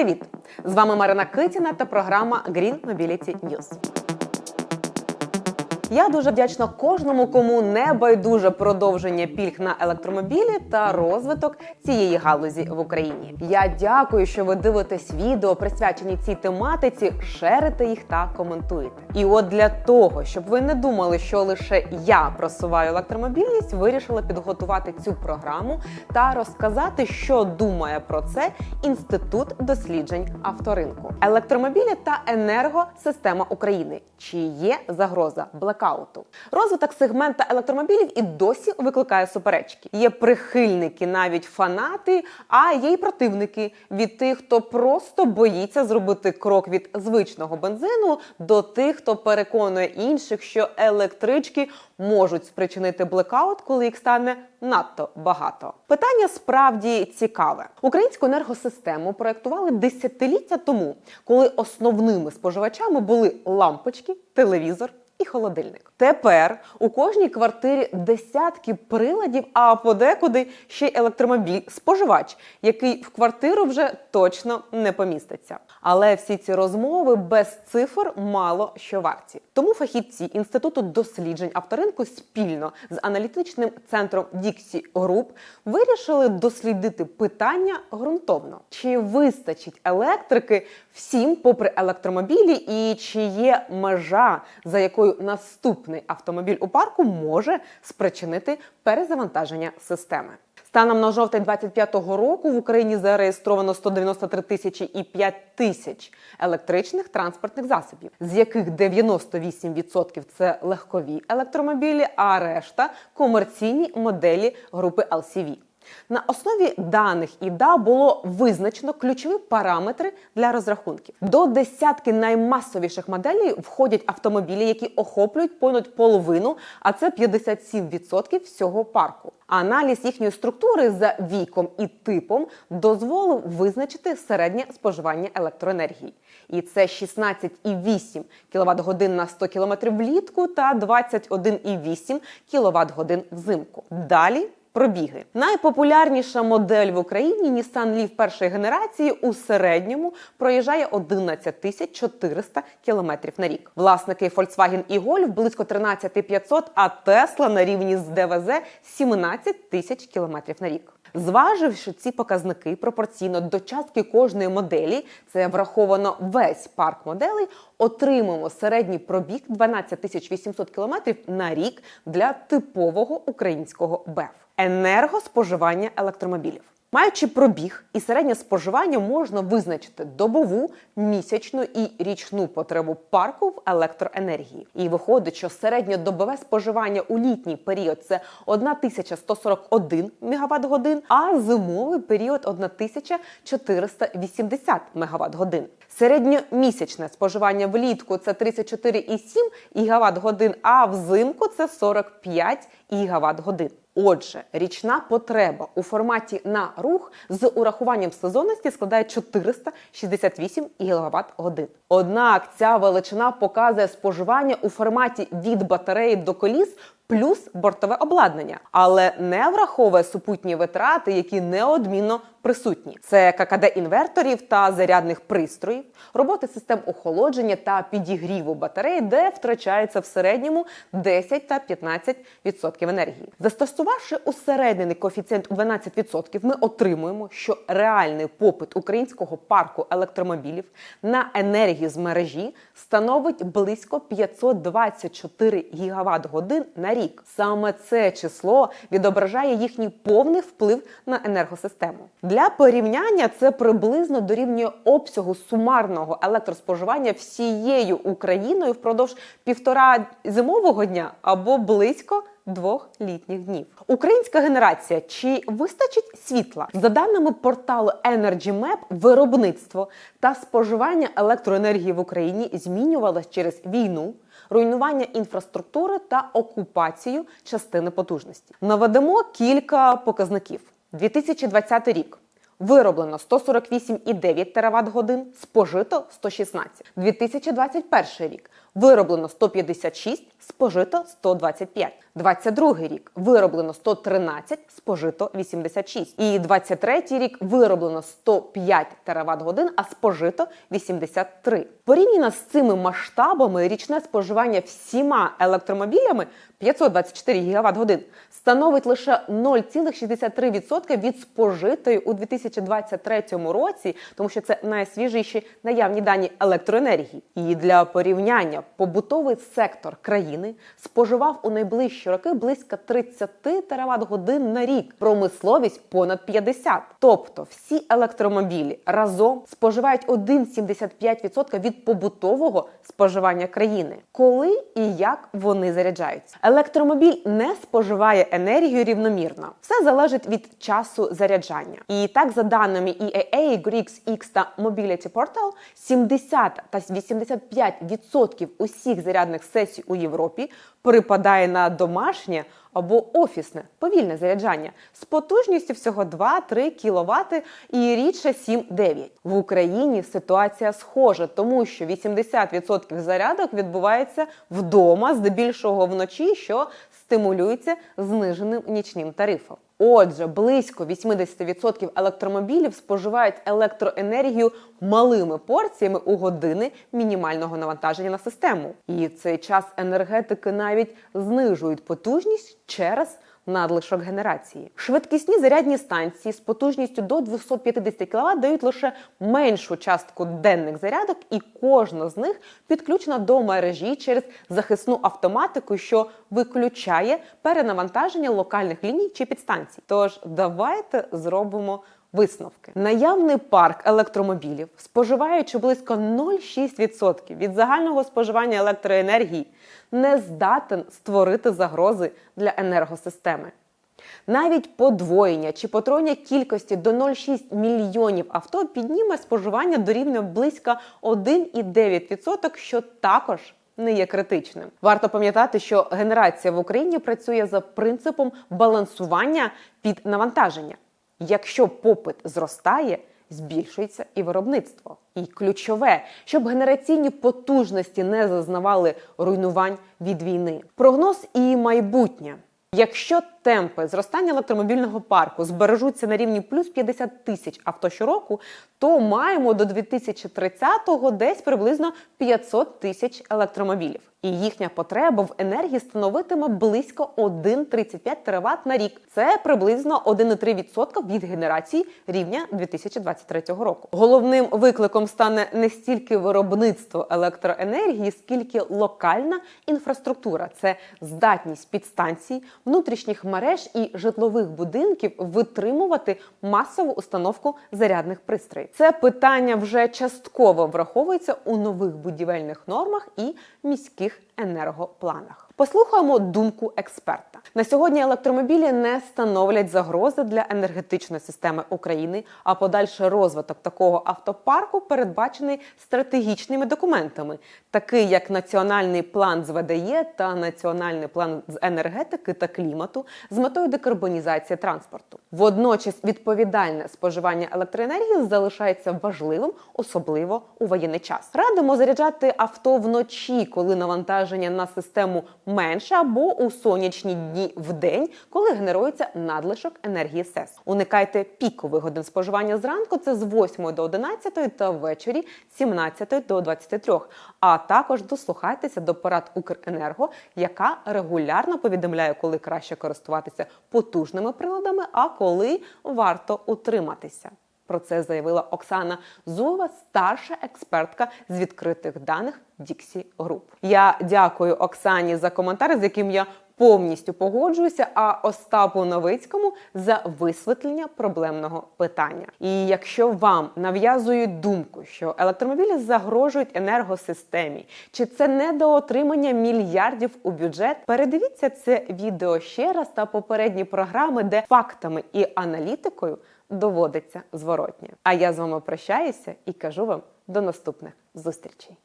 Привіт! З вами Марина Китіна та програма Green Mobility News. Я дуже вдячна кожному, кому не байдуже продовження пільг на електромобілі та розвиток цієї галузі в Україні. Я дякую, що ви дивитесь відео, присвячені цій тематиці, шерите їх та коментуєте. І от для того, щоб ви не думали, що лише я просуваю електромобільність, вирішила підготувати цю програму та розказати, що думає про це інститут досліджень авторинку, електромобілі та енергосистема України. Чи є загроза блекауту? Розвиток сегмента електромобілів і досі викликає суперечки. Є прихильники, навіть фанати, а є й противники від тих, хто просто боїться зробити крок від звичного бензину до тих, хто переконує інших, що електрички можуть спричинити блекаут, коли їх стане надто багато. Питання справді цікаве. Українську енергосистему проектували десятиліття тому, коли основними споживачами були лампочки, телевізор. І холодильник. Тепер у кожній квартирі десятки приладів, а подекуди ще й електромобіль споживач, який в квартиру вже точно не поміститься. Але всі ці розмови без цифр мало що варті. Тому фахівці інституту досліджень авторинку спільно з аналітичним центром Dixie Group вирішили дослідити питання ґрунтовно: чи вистачить електрики всім, попри електромобілі, і чи є межа, за якою наступний автомобіль у парку може спричинити перезавантаження системи. Станом на жовтень 25-го року в Україні зареєстровано 193 тисячі і 5 тисяч електричних транспортних засобів, з яких 98% – це легкові електромобілі, а решта комерційні моделі групи LCV. На основі даних ІДА було визначено ключові параметри для розрахунків. До десятки наймасовіших моделей входять автомобілі, які охоплюють понад половину, а це 57% всього парку. Аналіз їхньої структури за віком і типом дозволив визначити середнє споживання електроенергії. І це 16,8 кВт годин на 100 км влітку та 21,8 кВт годин взимку. Далі Пробіги. Найпопулярніша модель в Україні Nissan Leaf першої генерації у середньому проїжджає 11 тисяч 400 кілометрів на рік. Власники Volkswagen і Golf близько 13 500, а Tesla на рівні з ДВЗ 17 тисяч кілометрів на рік. Зваживши ці показники пропорційно до частки кожної моделі, це враховано весь парк моделей, отримаємо середній пробіг 12 тисяч 800 кілометрів на рік для типового українського БЕВ. Енергоспоживання електромобілів. Маючи пробіг і середнє споживання, можна визначити добову, місячну і річну потребу парку в електроенергії. І виходить, що середньодобове споживання у літній період це 1141 МВт годин, а зимовий період 1480 МВт годин. Середньомісячне споживання влітку це 34,7 ГВт годин, а взимку це 45 ГВт годин. Отже, річна потреба у форматі на рух з урахуванням сезонності складає 468 кВт годин. Однак ця величина показує споживання у форматі від батареї до коліс. Плюс бортове обладнання, але не враховує супутні витрати, які неодмінно присутні. Це ККД інверторів та зарядних пристроїв, роботи систем охолодження та підігріву батареї, де втрачається в середньому 10 та 15% енергії. Застосувавши усереднений коефіцієнт у 12%, ми отримуємо, що реальний попит українського парку електромобілів на енергію з мережі становить близько 524 гігават годин на рік. Саме це число відображає їхній повний вплив на енергосистему. Для порівняння це приблизно дорівнює обсягу сумарного електроспоживання всією Україною впродовж півтора зимового дня або близько. Двох літніх днів українська генерація чи вистачить світла за даними порталу Energy Map, виробництво та споживання електроенергії в Україні змінювалось через війну, руйнування інфраструктури та окупацію частини потужності. Наведемо кілька показників. 2020 рік. Вироблено 148,9 ТВт-годин, спожито 116. 2021 рік вироблено 156, спожито 125. 22 рік вироблено 113, спожито 86. І 23 рік вироблено 105 тераватт годин, а спожито 83. Порівняно з цими масштабами річне споживання всіма електромобілями 524 гігаватт годин становить лише 0,63% від спожитої у 2023 році, тому що це найсвіжіші наявні дані електроенергії. І для порівняння побутовий сектор країни споживав у найближчі роки близько 30 тераватт годин на рік, промисловість понад 50. Тобто всі електромобілі разом споживають 1,75% від побутового споживання країни. Коли і як вони заряджаються? Електромобіль не споживає енергію рівномірно. Все залежить від часу заряджання. І так, за даними EAA, Grix X та Mobility Portal, 70 та 85% усіх зарядних сесій у Європі припадає на домашнє або офісне повільне заряджання з потужністю всього 2-3 кВт і рідше 7-9. В Україні ситуація схожа, тому що 80% зарядок відбувається вдома, здебільшого вночі, що стимулюється зниженим нічним тарифом. Отже, близько 80% електромобілів споживають електроенергію малими порціями у години мінімального навантаження на систему. І цей час енергетики навіть знижують потужність через надлишок генерації. Швидкісні зарядні станції з потужністю до 250 кВт дають лише меншу частку денних зарядок, і кожна з них підключена до мережі через захисну автоматику, що виключає перенавантаження локальних ліній чи підстанцій. Тож давайте зробимо. Висновки наявний парк електромобілів, споживаючи близько 0,6% від загального споживання електроенергії, не здатен створити загрози для енергосистеми. Навіть подвоєння чи потроєння кількості до 0,6 мільйонів авто підніме споживання до рівня близько 1,9%, що також не є критичним. Варто пам'ятати, що генерація в Україні працює за принципом балансування під навантаження. Якщо попит зростає, збільшується і виробництво. І ключове, щоб генераційні потужності не зазнавали руйнувань від війни. Прогноз і майбутнє. Якщо темпи зростання електромобільного парку збережуться на рівні плюс 50 тисяч авто щороку, то маємо до 2030-го десь приблизно 500 тисяч електромобілів. І їхня потреба в енергії становитиме близько 1,35 ТВт на рік. Це приблизно 1,3% від генерації рівня 2023 року. Головним викликом стане не стільки виробництво електроенергії, скільки локальна інфраструктура. Це здатність підстанцій, внутрішніх мереж і житлових будинків витримувати масову установку зарядних пристроїв. Це питання вже частково враховується у нових будівельних нормах і міських енергопланах. Послухаємо думку експерта. На сьогодні електромобілі не становлять загрози для енергетичної системи України, а подальший розвиток такого автопарку передбачений стратегічними документами, такий як Національний план з ВДЄ та Національний план з енергетики та клімату з метою декарбонізації транспорту. Водночас відповідальне споживання електроенергії залишається важливим, особливо у воєнний час. Радимо заряджати авто вночі, коли навантаження на систему менше, або у сонячні дні в день, коли генерується надлишок енергії СЕС. Уникайте пікових годин споживання зранку. Це з 8 до 11 та ввечері з 17 до 23. А також дослухайтеся до порад Укренерго, яка регулярно повідомляє, коли краще користуватися потужними приладами, а коли варто утриматися. Про це заявила Оксана Зуова, старша експертка з відкритих даних Dixie Group. Я дякую Оксані за коментар, з яким я повністю погоджуюся. А Остапу Новицькому за висвітлення проблемного питання. І якщо вам нав'язують думку, що електромобілі загрожують енергосистемі, чи це недоотримання мільярдів у бюджет, передивіться це відео ще раз та попередні програми, де фактами і аналітикою доводиться зворотнє. А я з вами прощаюся і кажу вам до наступних зустрічей.